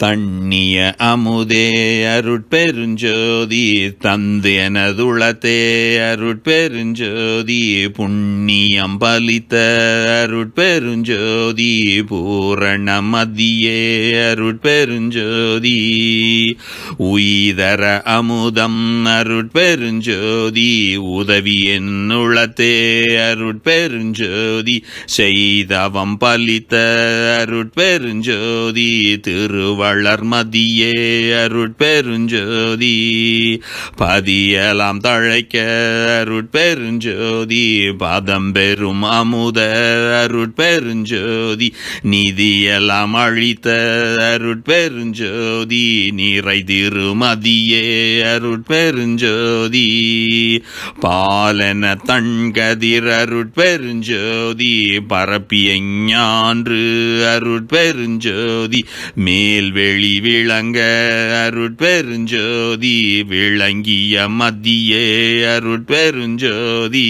தண்ணிய அமுதே அருட்பெருஞ்சோதி தந்து எனதுளத்தே அருட்பெருஞ்சோதி புண்ணியம் பலித்த அருட்பெருஞ்சோதி பூரண மதியே அருட்பெருஞ்சோதி உயிதர அமுதம் அருட்பெருஞ்சோதி உதவி என்னுளத்தே அருட்பெருஞ்சோதி செய்தவம் பலித்த அருட்பெருஞ்சோதி திருவ மதியே அருட்பெருஞ்சோதி பதியலாம் தழைக்க அருட்பெருஞ்சோதி பதம் பெறும் அமுத அருட்பெருஞ்சோதி நிதியெல்லாம் அழித்த அருட்பெருஞ்சோதி நிறை திருமதியே அருட்பெருஞ்சோதி பாலன தண்கதிர் அருட்பெருஞ்சோதி பரப்பிய ஞான்று அருட்பெருஞ்சோதி மேல் வெளி விளங்க அருட்பெருஞ்சோதி விளங்கிய மத்தியே அருட்பெருஞ்சோதி